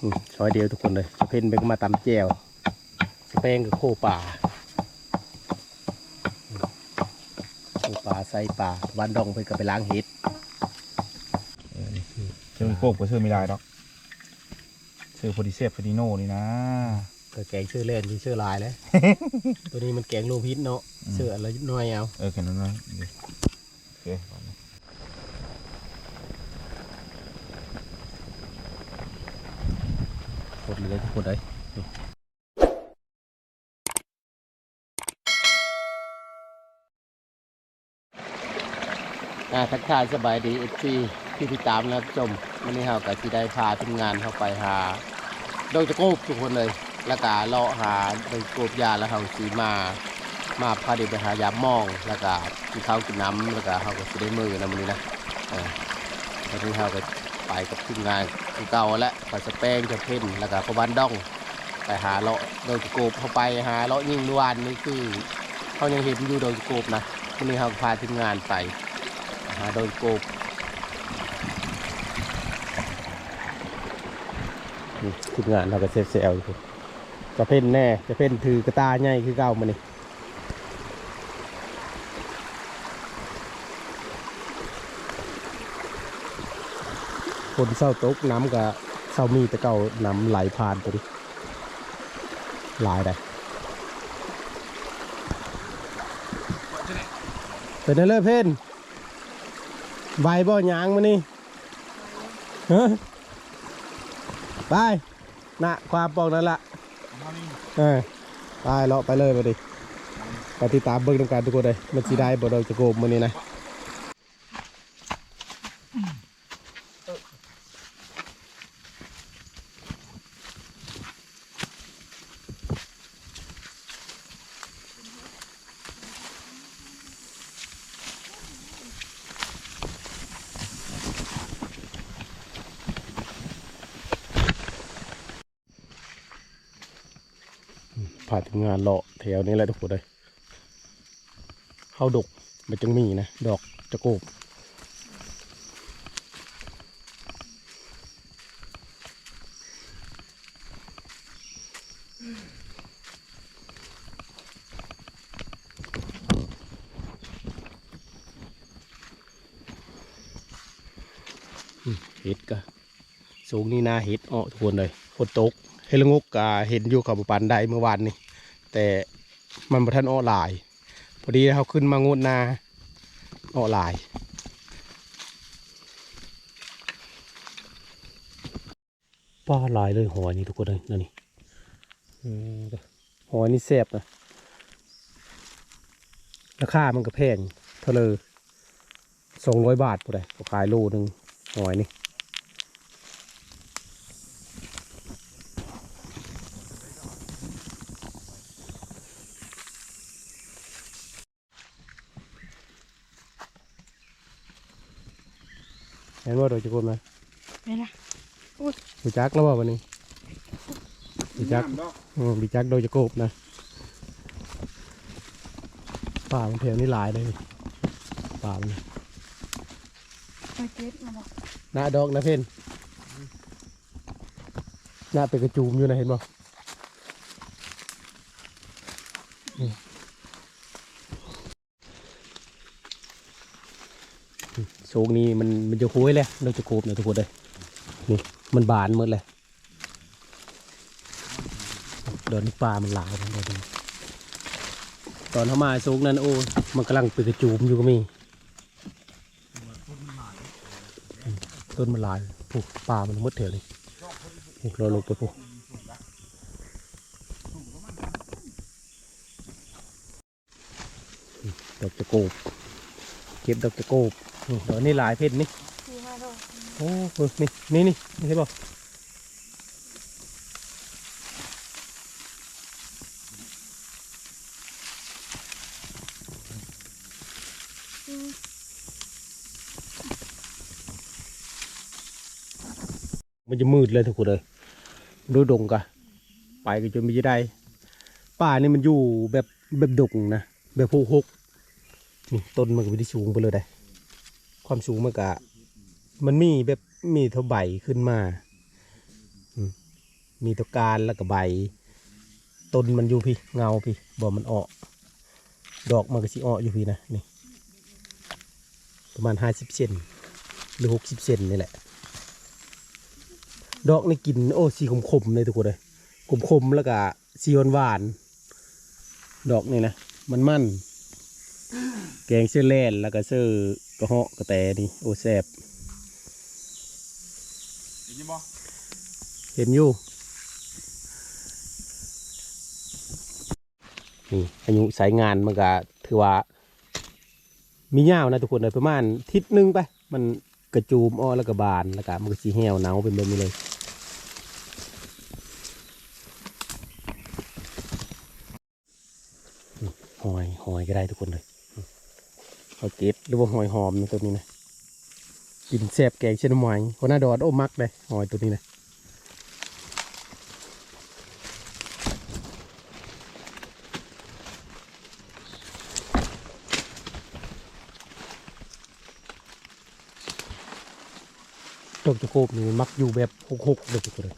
อืมซอยเดียวทุกคนเลยสะเพ็นไปก็มาตำแจวสเปงกับโคป่าอืมโคป่าใส่ป่าวันดองไปก็ไปล้างเห็ดเออนี่เชื่อโป๊กก็เชื่อไม่ได้ดอกเชื่อพอดีเซฟพอดีโน่นี่นะก็แกงเชื่อเล่นที่เชื่อลายแล้วตัวนี้มันแกงโลพิษเนาะเชื่ออะไรน้อยเอาเออแค่นั้นนะดีโอเค หมดเลยทุก คนเลยอ่าทักทายสบายดีเอฟซีที่ติดตามนะครับชมวันนี้เรากับที่ได้พาทีมงานเข้าไปหาดงจะโกบทุกคนเลย แล้วก็เลาะหาดงโกบยาแล้วเขาสีมา มาพาเด็กไปหายามมองแล้วก็กินข้าวกินน้ำแล้วก็เขาก็สิได้มือนะมันนี้นะวันนี้เราก็ ไปกับทีมงานคือเก่าแล้วไปสเปงจะเพ่นแล้วก็ประวันดอง ไปหาเลาะโดยจะโกบเข้าไปหาเลาะยิ่งนวานนี่คือเขายังเห็นอยู่โดยจะโกบนะวันนี้เราพาทีมงานไปหาโดยโกบทีมงานเราก็เซฟเซลอยู่จะเพ่นแน่จะเพ่นถือกระตาใหญ่คือเก่ามานี่ นเศร้าตกน้ำกับเศร้ามีแต่เก่าน้ำไหลผ่านไปดิหลายได้เป็นอะไรเพ่นใบบ่อยางมานี่ฮะไปนะความปองนั่นละเออไปเลาะไปเลยมาดิไปติดตามเบิ้งตรงการทุกคนเลยมันสีได้บ่เราจะโกมมันนี่นะผ่านถึงงานเลาะแถวนี้แหละทุกคนเลยเข้าดกมันจึงมีนะ ดอกจะโกบเห็ดกะสูงนี่นาเห็ดอ้อทุกคนเลยฝนตกเฮลงกกาเห็นอยู่กับปันได้เมื่อวานนี่ แต่มันประทันอ้อหลาย พอดีเขาขึ้นมางดนาอ้อหลายป้าหลายเลยหอยนี่ทุกคนเลยนั่นนี่อืมหอยนี่แซ่บนะราคามันก็แพงเท่าเลยสองร้อยบาทปุ๊ได้ก็ขายโลหนึ่งหอยนี่ ห็นว่าโดยจะกลมนะไม่นะบีจักแล้วว่าวันนี้บีจักอืมบีจักโดยจะกบนะป่ามันแถวนี้หลายเลยป่ามันมาเก็ตมาบอกหน้าดอกนะเพ่นหน้าเป็นกระจูมอยู่นะเห็นบ่ สูงนี้มันมันจะคุ้ยเลยโดยจะกบนะทุกคนเลยนี่มันบานหมดเลยเดินปลามันหลายนเดี๋ยตอนเข้ามาสูงนั้นโอ้มันกำลังป็นกระจูมอยู่ก็มีต้นมันหลายผูกป่ามันมดแถวเลยเราลงไปผูกดอกจะโกบ เก็บดอกจะโกบ นี่ดอกนี่หลายเพชรนี่สี่ห้าดอกโอ้เออนี่นี่นี่นี่เห็นป่ะมันจะมืดเลยทุกคนเลยดูดงกะไปก็จนไม่ได้ ป่านี่มันอยู่แบบแบบดงนะ แบบผูหกนี่ต้นมันก็ไม่ได้สูงไปเลยได้ ความสูงมันกะมันมีแบบมีเท่าใบขึ้นมา มีตัวการแล้วก็ใบ ต้นมันอยู่พี่เงาพี่บ่มันออก ดอกมันก็สิออกอยู่พี่นะนี่ประมาณห้าสิบเซนหรือหกสิบเซนนี่แหละ ดอกในกินโอ้สีขมๆเลยทุกคนเลยขมๆแล้วก็สีหวานๆดอกนี่นะมันมันแกงเสื้อแล่นแล้วก็เสื้อ กระเหาะกระแตนี่โอ้แซ่บเห็นยังบ่เห็นอยู่นี่อายุสายงานมันก็ถือว่า มียาวนะทุกคนเลยประมาณทิศหนึ่งไป มันกระจูมอ้อแล้วก็บานแล้วก็มันก็สีเหี่ยวหนาวเป็นแบบนี้เลยหอยหอยก็ได้ทุกคนเลย หอยเก็บหรือว่าหอยหอมตัวนี้นะกินแซ่บแกงเช่นหอยคนหน้าดอดโอ้มักเลยหอยตัวนี้นะดอกตะโกบนี่มักอยู่แบบหกๆเลยทุกคนเลย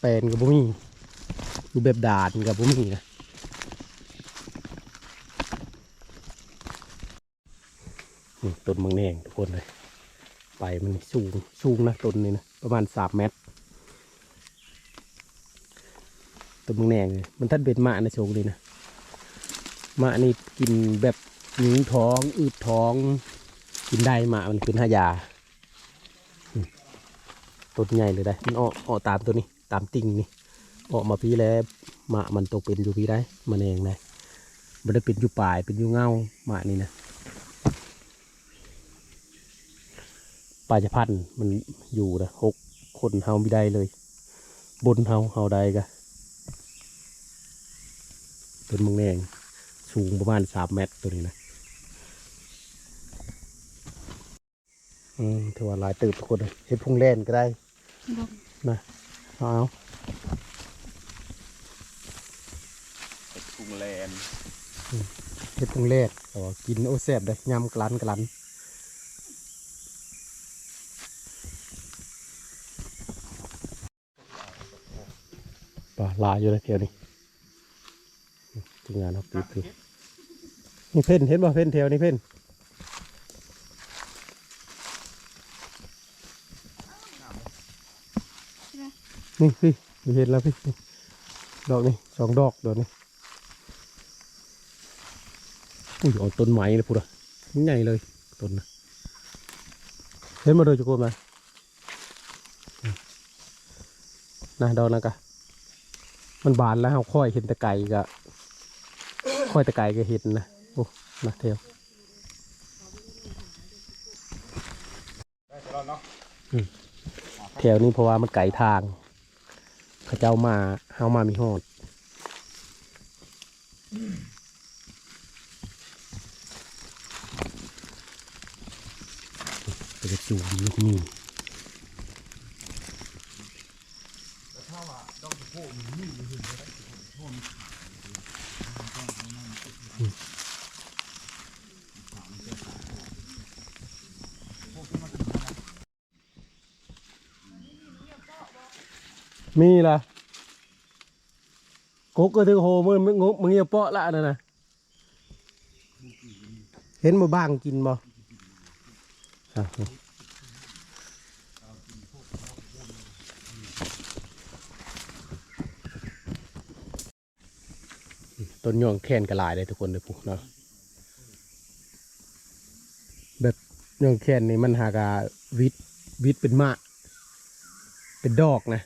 แปลนกับบุมี่อยู่แบบดาดกับบุมี่นะ นี่ต้นมืองแดงทุกคนเลยไปมันสูงสูงนะต้นนี้นะประมาณสามเมตรต้นมืองแดงเลยมันท่านเป็นมะนะโชคดีนะมะนี่กินแบบหญิงท้องอืดท้อง กินได้มะมันเป็นหายาต้นใหญ่เลยได้มันออกออกตามตัวนี้ตามติ่งนี่ออกมาพี่แล้วหมามันตกเป็นอยู่พี่ได้มันเองได้มันได้เป็นอยู่ปลายเป็นอยู่เงาหมานี่นะ ลาจะพันธุ์มันอยู่นะหกคนเฮาไม่ได้เลย บนเฮาเฮาได้กะต้นมังแดงสูงประมาณสามเมตรตัวนี้นะอืมถือว่าหลายตื่นทุกคนเลยเห็ดพุงเล่นก็ได้บ่นะเอาเอาเห็ดพุงแลนเห็ดพุงเล่นแต่ว่ากินโอ้แซ่บเลยยำกลันกลัน ปลาลายอยู่เลยเพียวนี่ทีมงานเอาปีบคือนี่เพ่นเห็นบ่เพ่นเทียวนี่เพ่นนี่พี่เห็นแล้วพี่ดอกนี่สองดอกดอกนี่อุ้ยเอาต้นไม้เลยพูดอะใหญ่เลยต้นนะเห็นมาเลยจุกโกมานะดอกนะกะ มันบานแล้วเราค่อยเห็นตะไก่กะค่อยตะไก่ก็เห็นนะโอ้นะเทียวแถวนี้เพราะว่ามันไก่ทางเขาเจ้ามาเฮามามีหอดไปกระจูมลูกนี่ มีล่ะกกก็ถึงโหมึงมึงมึงอย่าเปาะละนั่นนะเห็นมาบ้างกินบ่ ต้นย่องแค้นกระลายเลยทุกคนเลยปุ๊เนาะแบบย่องแค้นนี่มันหากาวิทย์วิทย์เป็นมะ เป็นดอกนะ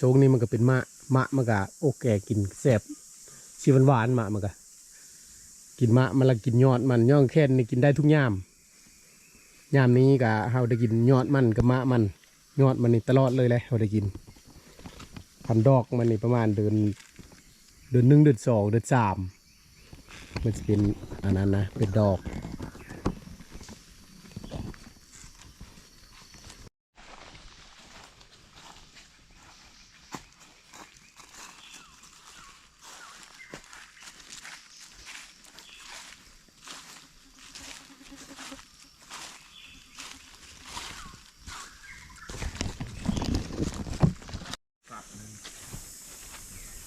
ชงนี้มันก็เป็นมะมะมันก็โอแกกินแซ่บสีหวานหวานๆมะมันก็กินมะมันละกินยอดมันย่องแค่นี่กินได้ทุกยามยามนี้ก็เฮาได้กินยอดมันกับมะมันยอดมันนี่ตลอดเลยเลยเฮาได้กินพันดอกมันนี่ประมาณเดือน เดือนหนึ่งเดือนสองเดือนสามมันจะเป็นอันนั้นนะ เป็นดอก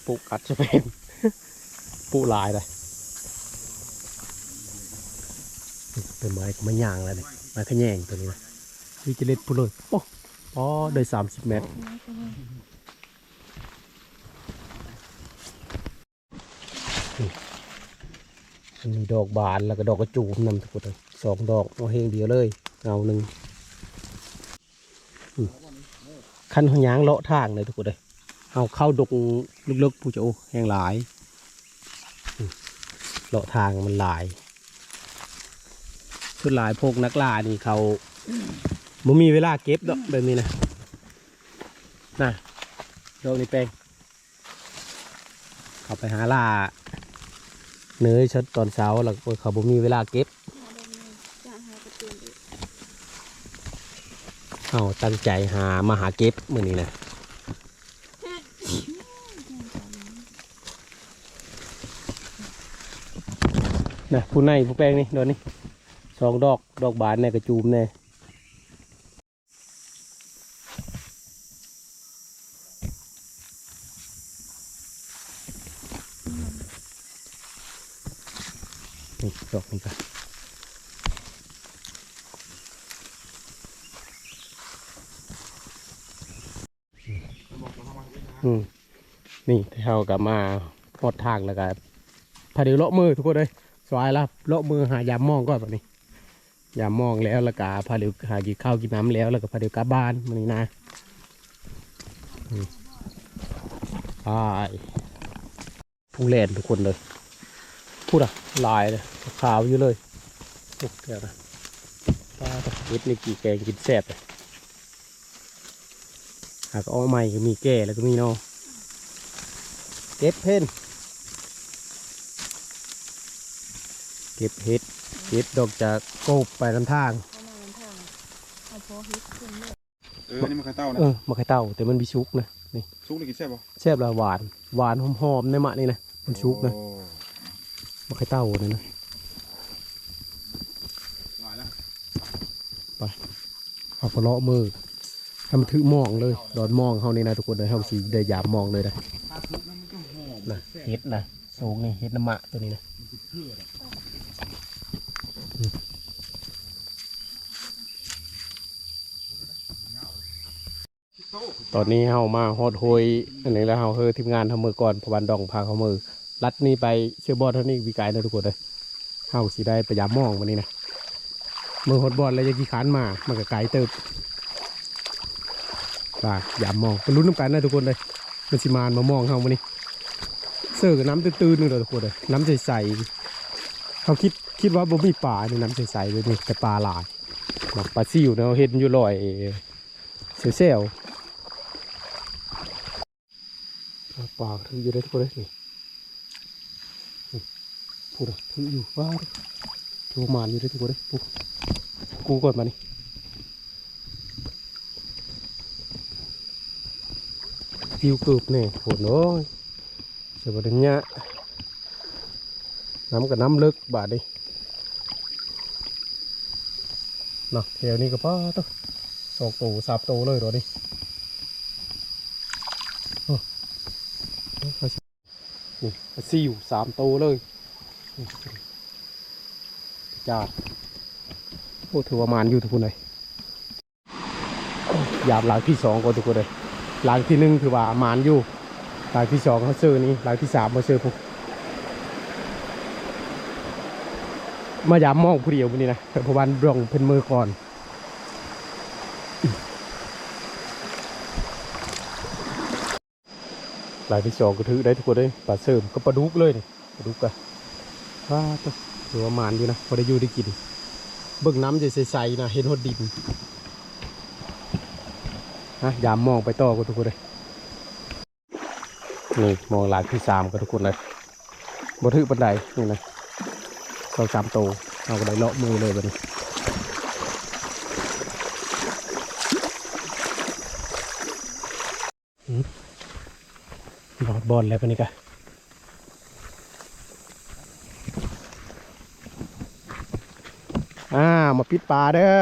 ปลูกอัดจะเป็น ลายเลยเป็นไม้ก็ไม่ย่างแล้วเนี่ยไม้ขะแยงตัวนี้นะวิจิเลตพูดเลยโอ้อ๋อได้สามสิบเมตรอันนี้ดอกบานแล้วก็ดอกกระจูมนำทุกคนเลยสองดอกเอาเฮงเดียวเลยเงาหนึ่งอืมคันหยางเลาะทางเลยทุกคนเลยเอาเข้าดงลึกๆผู้เจ้าแห้งหลายอืม เลาะทางมันหลายชุดหลายพวกนักล่านี่เขาบ่มีเวลาเก็บดอกแบบนี้นะน่ะดอกนี้แปลงเขาไปหาล่าเนื้อชดตอนเช้าแล้วก็เขาบ่มีเวลาเก็บเอาตั้งใจหามาหาเก็บมื่อนี้นะ นะผู้ในผู้แป้งนี่โดนนี่สองดอกดอกบานเนี่ยกระจูมเนี่ยนี่ดอกนี้ก็อืมนี่เท่ากับมาหดทางแล้วก็พาเดี๋ยวเลาะมือทุกคนเลย วายแล้วเลาะมือหายามมองก่อนแบบนี้ ยามมองแล้วแล้วก็พาเดี๋ยวหากินข้าวกินน้ำแล้วแล้วก็พาเดี๋ยวกลับบ้านมันนี่นะอืมไปผู้เล่นทุกคนเลยพูดอะลายเลยขาวอยู่เลยโอ้เดี๋ยวนะปลาตะเก็ดนี่กี่แกงกินแซ่บเลยหากเอใหม่ก็มีแก่แล้วก็มีนอเก็บเพน เก็บเห็ดเก็บดอกจากโกบไปลำทางเอาพอฮิตขึ้นเลยเออนี่มันไข่เต้านะเออมาไข่เต่าแต่มันมีชุกนะนี่ซุกเลยกินแซ่บป่ะแซ่บละหวานหวานหอมๆในมะนี่นะมันชุกนะโอ้มาไข่เต่าเลยนะหวานแล้วเอาพอเลาะมือให้มันถือมองเลยดอนมองเขานี่นะทุกคนเลยเขาสีได้ยามมองเลยนะถ้าซุกนั้นมันก็หอมนะเฮ็ดนะสูงนี่เฮ็ดน้ำมะตัวนี้นะ ตอนนี้เฮามาฮอดโฮยอันนี้แล้วเฮาเฮอทีมงานทำมือก่อนพวันดองพาเขามือลัดนี่ไปเชื่อบอลเท่านี้วิกายนะทุกคนเลยเฮาสิได้พยายามมองมันนี่นะมือฮอดบอลแล้วยังกี่ขานมามันก็ไกลเติบว่ายามมองไปลุ้นน้ำกันนะทุกคนเลยมันสิมานมามองเฮามันนี่เสื้อกับน้ำตื้นๆนึงเลยทุกคนเลยน้ำใสๆเขาคิดคิดว่าบ่มีปลาในน้ำใสๆเลยนี่แต่ปลาหลายปลาซิวเนาะเห็นอยู่ลอยเซลล์ ปลาถืออยู่ได้ทุกคนเลยนี่พูดอะถืออยู่ว้าวถือมาณอยู่ได้ทุกคนเลยปูกูก่อนมานี่ฟิวเกือบเนี่ยโหดเนาะเสียบดเนี้ยน้ำกับน้ำลึกบาดดินาะแถวนี้ก็ป้าตัวสองตัวสามตัวเลยเหรอดิโอ้นี่ปลาซิวสามโตเลยจ้าโอ้ถือว่ามานอยู่ทุกคนเลยหยาบหลังที่สองก็ทุกคนเลยหลังที่หนึ่งถือว่ามานอยู่หลายที่สองเขาซื้อนี่หลายที่สามมาซื้อพวกมายามมองผู้เดียววันนี้นะแต่พวันร่องเป็นมือก่อน ลายที่สองก็ถือได้ทุกคนเลยปลาเสริมก็ปลาดุกเลยนี่ปลาดุกอะว้าตัวถือว่ามานอยู่นะพอได้อยู่ได้กิน เบิ่งน้ำจะใสๆนะเห็นหดดินนะยามมองไปต่อก็ทุกคนเลยนี่มองหลายที่สามกันทุกคนเลยบถือบันไดนี่นะสองสามโตเอาบันไดเลาะมือเลยบันี้ หืมหลอดบอลแล้วปะนี่กะอ่ามาปิดปลาเด้อ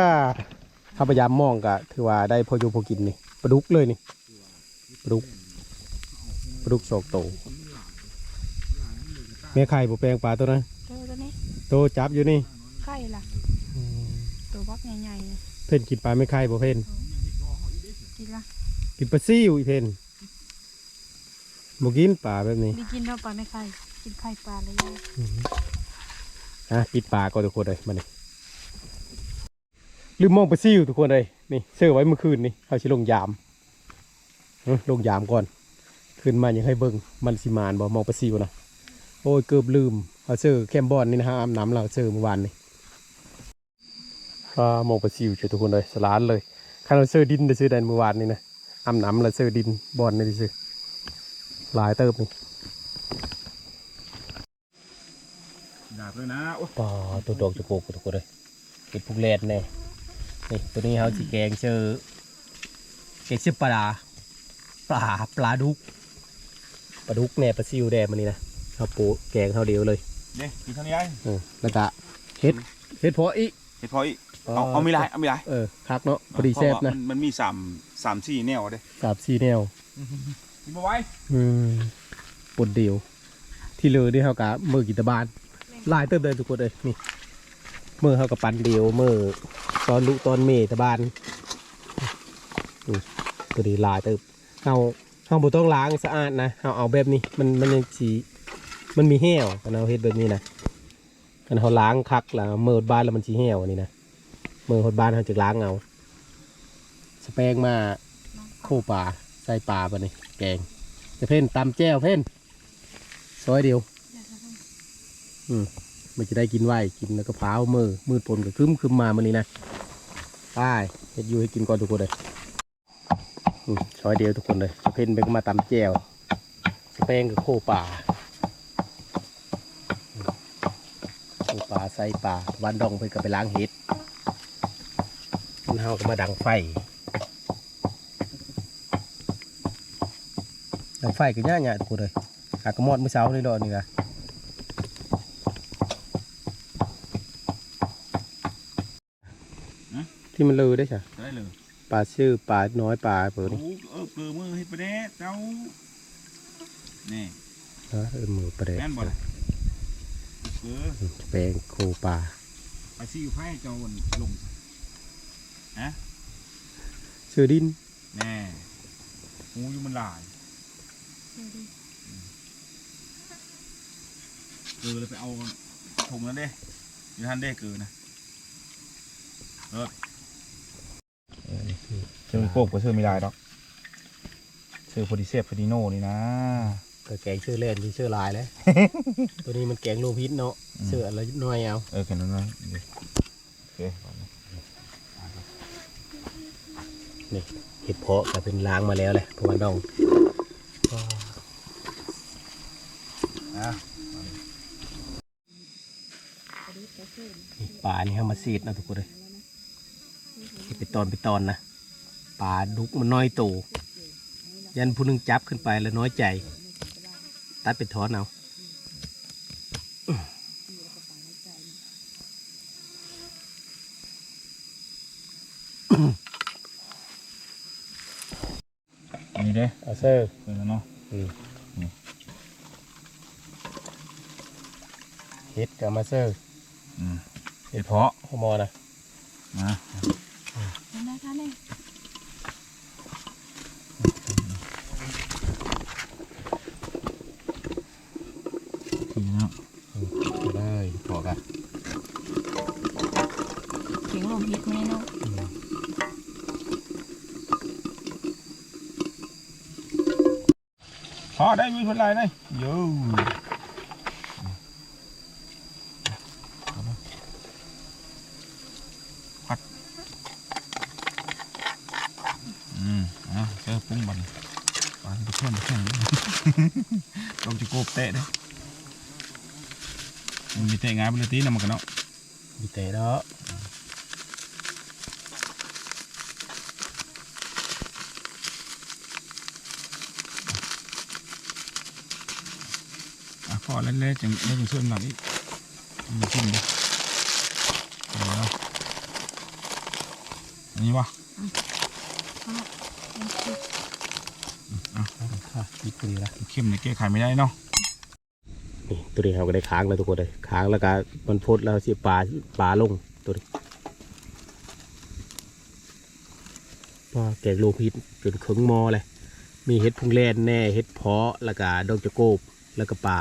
ถ้าพยายามมองกะถือว่าได้พออยู่พอกินนี่ปลาดุกเลยนี่ปลาดุกปลาดุดุกโศกโตแม่ไข่บ่แปลงปลาตัวนั้นเจอตัวนี้โตจับอยู่นี่ไข่ล่ะตัวบักใหญ่ๆเนี่ยเพ่นกินปลาไม่ไข่บ่เพ่นกินละกินปลาซิวอีเพ่น บ่กินปลาแบบนี้ได้กินเท่าปลาไม่ไข่กินไข่ปลาเลยยายอะปิดปลาก่อนทุกคนเลยมานี่ลืมมองปลาซิวทุกคนเลยนี่เสื้อไว้เมื่อคืนนี่เขาชิลงยามเอ้อลงยามก่อนขึ้นมายังให้เบิ่งมันสิมานบ่มองปลาซิวนะโอ้ยเกือบลืมเอาเสื้อแคมบอนนี่นะฮะอาบน้ำเราเสื้อเมื่อวานนี่อ่ามองปลาซิวเชียวทุกคนเลยสลานเลยข้าเราเสื้อดินได้ซื้อได้เมื่อวานนี่นะอาบน้ำเราเสื้อดินบอนนี่ได้ซื้อ หลายเติบนี่ดาบเลยนะโอ้ปอตัวดอกจะโกกทุกคนเลยเก็บพวกแรดแน่นี่ตัวนี้เขาสีแกงเจอแกงเชื่อปลาปลาปลาดุกปลาดุกแน่ปลาซิวแดงมันนี่นะเขาปูแกงเขาเดียวเลยเด้กินเท่านี้ไอ้เออแล้วก็เฮ็ดเฮ็ดเพาะอีกเห็ดพออีกเอาเอาไม่ไรเอาไม่ไรเออคักเนาะพอดีแซ่บเพราว่านะมันมันมีสามสามสี่แนวเด้สามสี่แนว กินมาไว้อืมปนเดียว ที่เหลือนี่เขากะมือกินตะบานหลายเติมเลยทุกคนเลยนี่มือเขากับปันเดียวมือตอนลุตอนเมตะบานนี่ตัวนี้หลายเติมเอาเอาบุต้องล้างสะอาดนะเอาเอาแบบนี้มันมันยังสีมันมีแห้วกันเอาเฮ็ดแบบนี้นะกันเขาล้างคักแล้วมือบ้านแล้วมันสีแห้วอันนี้นะมือหดบ้านเขาจะล้างเอาสเปงมาโคปลาใส่ปลาปะนี่ แกงจะเพ่นตำแจ้วเพ่นซอยเดียวอืมมันจะได้กินไหวกินแล้วก็พร้าวมือมืดปนก็คึมคึมมามันนี้นะไป้ายเฮ็ดอยู่ให้กินก่อนทุกคนเลยซอยเดียวทุกคนเลยจะเพ่นไปก็มาตำแจ้วสเปงกับโคป่าโคป่าใส่ป่าวันดองเพิ่นก็ไปล้างเห็ดมันเฮาก็มาดังไฟ ดังไฟก็ย่าๆทุกคนเลยหากระมอดเมื่อเช้านี่ดอกนี่กะที่มันลือได้ใช่ได้เลยปลาชื่อปลาน้อยปลาเปิดโอ้นี่เออเกลือมือเฮ็ดไปแน่เจ้านี่เออเออมือประเดแม่นบ่ล่ะเกลือแปลงโคปลาไปซิ่วไผ่เจ้าวันลงชื่อดินแน่หูอยู่มันหลาย เกลือเลยไปเอาถุงนั้นเด้อยู่ทันเด้เกลือนะเออเชื่อโป๊กก็เชื่อไม่ได้ดอกเชื่อพอดีเซฟพอดีโน่นี่นะก็แกงชื่อเล่นที่ชื่อลายแล้วตัวนี้มันแกงโลพิษเนาะอืมชื่ออะไรน้อยเอา เออแค่นั้นเลยโอเคเห็ดเพาะก็เป็นล้างมาแล้วแหละเพราะว่าดอง อะ นี่ปลานี่เขามาซีดนะทุกคนเลยเห็ดเป็นตอนเป็นตอนนะปลาดุกมันน้อยโตยันผู้หนึงจับขึ้นไปแล้วน้อยใจ ตัดเป็นท้อนเอานี่เด้เอาเซอร์เออเนาะเห็ดกับมาเซอร์อืม เห็ดเพาะขโมอนะมาทำได้ท่านเองทีเนาะเลยพอกันเขียงลมพิษไหมเนาะพอได้มีคนไรได้โย่พัดอืมอะเจอปุ้งบันปานไปเพื่อนไปเพื่อน ลงจะโกบเตะเด้มันมีเตะง่ายบนตีนะมันกันเนาะมีแต่เนาะอะพอเล่นๆจังเล่นจังเชื่อมหลังอีกมีชิ้นเดียวเอาแล้วอันนี้วะเอาละมันคืออะ ค่ะนี่ตัวนี้ละเข้มเนี่ยแก้ไขไม่ได้เนาะนี่ตัวนี้เราก็ได้ค้างแล้วทุกคนเลยค้างแล้วก็มันพดแล้วเสียปลาปลาลงตัวนี้ปลาแกงโลพิษจนเขิงมอเลยมีเห็ดพุงแลนแน่เห็ดเพาะแล้วก็ดอกจะโกบแล้วก็ปลา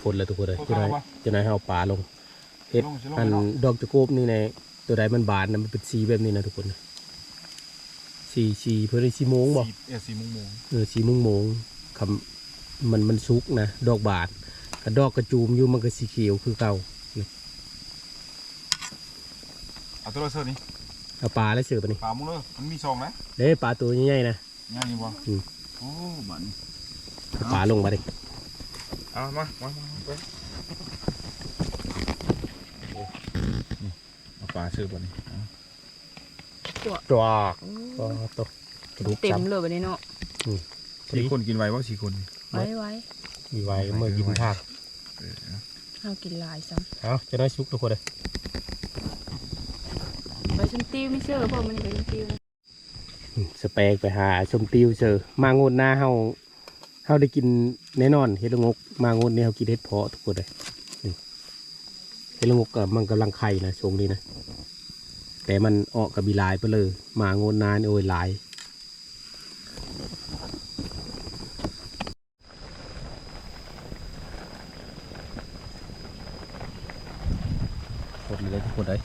พดแล้วทุกคนเลยจะได้จะได้เอาปลาลงเห็ดลงสิลงอันเนาะดอกจะโกบนี่ในตัวใดมันบานนะมันเป็นสีแบบนี้นะทุกคนนะ สีสีเพื่อได้สีโมงบอกสี่เออสี่โมงโมงเออสีโมงโมงคำมันมันซุกนะดอกบานกระดอกกระจูมอยู่มันก็สีเขียวคือเก่านี่เอาตัวเราเสิร์ฟนี่เอาปลาแล้วเสือไปนี่ปลามุ้งเลยมันมีซองนะเด้ปลาตัวใหญ่ๆนะง่ายนี่บ่อืมโอ้บันเอาปลาลงมาดิเอามามามามาไปโอ้นี่เอาปลาเสิร์ฟบ่นี่ เอาจอกปลาตกกระดูกเต็มจับเลยแบบนี้เนาะสี่คนกินไว้ว่าสี่คนไว้ไว้มีไว้เมื่อกินทากเออเอาเอากินหลายซ้เอาจะได้ซุกทุกคนเลยำไปชมติ้วไม่เชื่อเพราะมันไปชมติ้วนะอืมสเปกไปหาชมติวเจอมางดหน้าเฮาเฮาได้กินแน่นอนเฮ็ดละงกมางดนี่เฮากินเฮ็ดเพาะทุกคนเลยนี่เฮ็ดละงกกับมันกำลังไข่นะช่วงนี้นะ แต่มันออกกับบีหลายไปเลยมางดหน้านี่โอ้ยหลายหมดเลยทุกคนเลย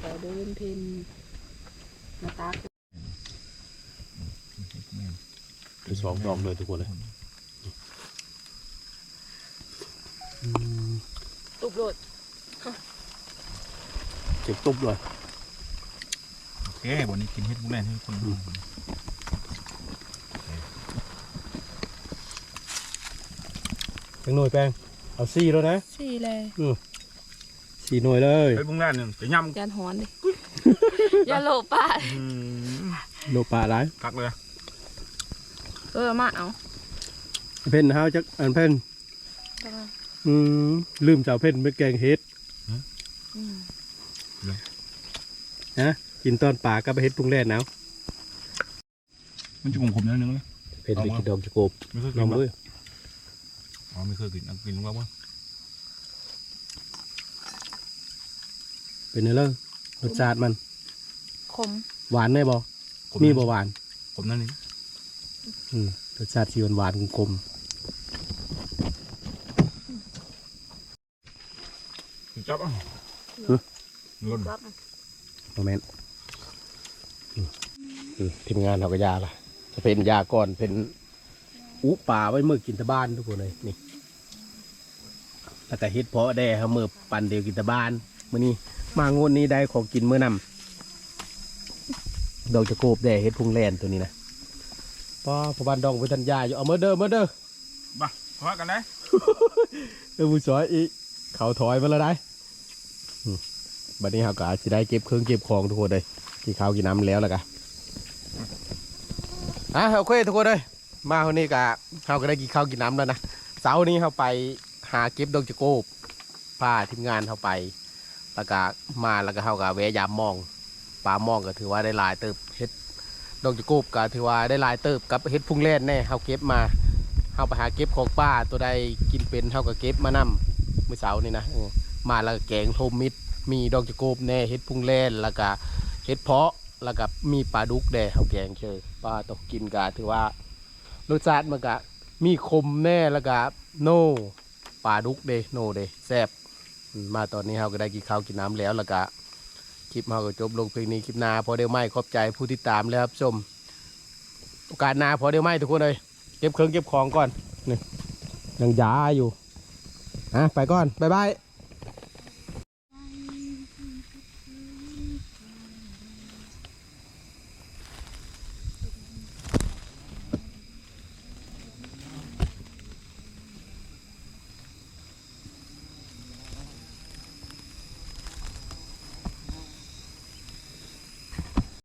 ไปเดินเพนมาตากเป็นสองดอกเลยทุกคนเลย บโลดเจ็บตุบเลยโอเควันนี้กินเฮ็ดมุ้งแน่ให้คนดูแป้งหน่อยแป้งเอาซี่แล้วนะสี่เลยสี่หน่วยเลยเฮ้ยมุ้งแน่หนึ่งจะย่ำยานหอนดิ อย่าโลภป้าอืมโลปลาไรคักเลย เออมาเอา เพ่นเฮาจักอันเพ่น อืมลืมเจ้าเพ่นไปแกงเฮ็ดอืมนะกินตอนป่าก็ไปเฮ็ดปรุงแร่นเอามันจะขมขมๆนิดนึงเลยเพ่นไปกินดอกจะโกบไม่เคยลกิอนงปะด้วยอ๋อไม่เคยกินเอากินลงแล้วมั้งเป็นไงเลยรสชาติมันคมหวานได้บ่ขมีบ่หวานขมนั่นนี่อืมรสชาติสีหวานๆคม จับอะล้นปั๊บๆโมเมนต์อืมอืมทีมงานเราก็ยาละจะเป็นยาก่อนเป็นอุป่าไว้เมื่อกินแตะบ้านทุกคนเลยนี่แล้วก็เฮ็ดเพาะได้ครับมื่อปันเดียวกินแตะบ้านมื้อนี้มางวดนี้ได้ของกินมื้อนำดอกจะโกบแด่เฮ็ดพุงแลนตัวนี้นะป้าพอบ้านดองไปทันยาอยู่เอามาเด้อมาเด้อมาพอกันได้เออผู้สอยอีกเขาถอยมาแล้วได้อืม บัดนี้เขาก็จะได้เก็บเครื่องเก็บของทุกคนเลยกินข้าวกินน้ำแล้วแล้วกันอะโอเคทุกคนเลยมาคนนี้ก็เขาก็ได้กินข้าวกินน้ำแล้วนะเสาร์นี้เขาไปหาเก็บดอกจะโกบพาทีมงานเขาไป แล้วก็มาแล้วก็เขาก็แวะยามมองปลามองก็ถือว่าได้ลายเติบเฮ็ดดอกจะกูบก็ถือว่าได้ลายเติบกับเฮ็ดพุ่งแล่นแน่เฮาเก็บมาเฮาไปหาเก็บของป้าตัวใดกินเป็นเฮาก็เก็บมานํมื้อเช้านี่นะมาแล้วแกงโทมมิด มีดอกจะกูบแน่เฮ็ดพุงแล่นแล้วก็เฮ็ดเพาะแล้วก็มีปลาดุกแด่เฮาแกงเชยปลาตกกินก็ถือว่ารสชาติมันก็มีคมแน่แล้วก็โน่ปลาดุกเดโน่เดแซ่บมาตอนนี้เฮาก็ได้กินข้าวกินน้ำแล้วแล้วก็คลิปเราก็จบลงเพียงนี้คลิปหน้าพอเดียวไม่ขอบใจผู้ติดตามแล้วครับชมโอกาสหน้าพอเดียวไม่ทุกคนเลยเก็บเครื่องเก็บของก่อนนี่ยังยาอยู่อะไปก่อนบ๊ายบาย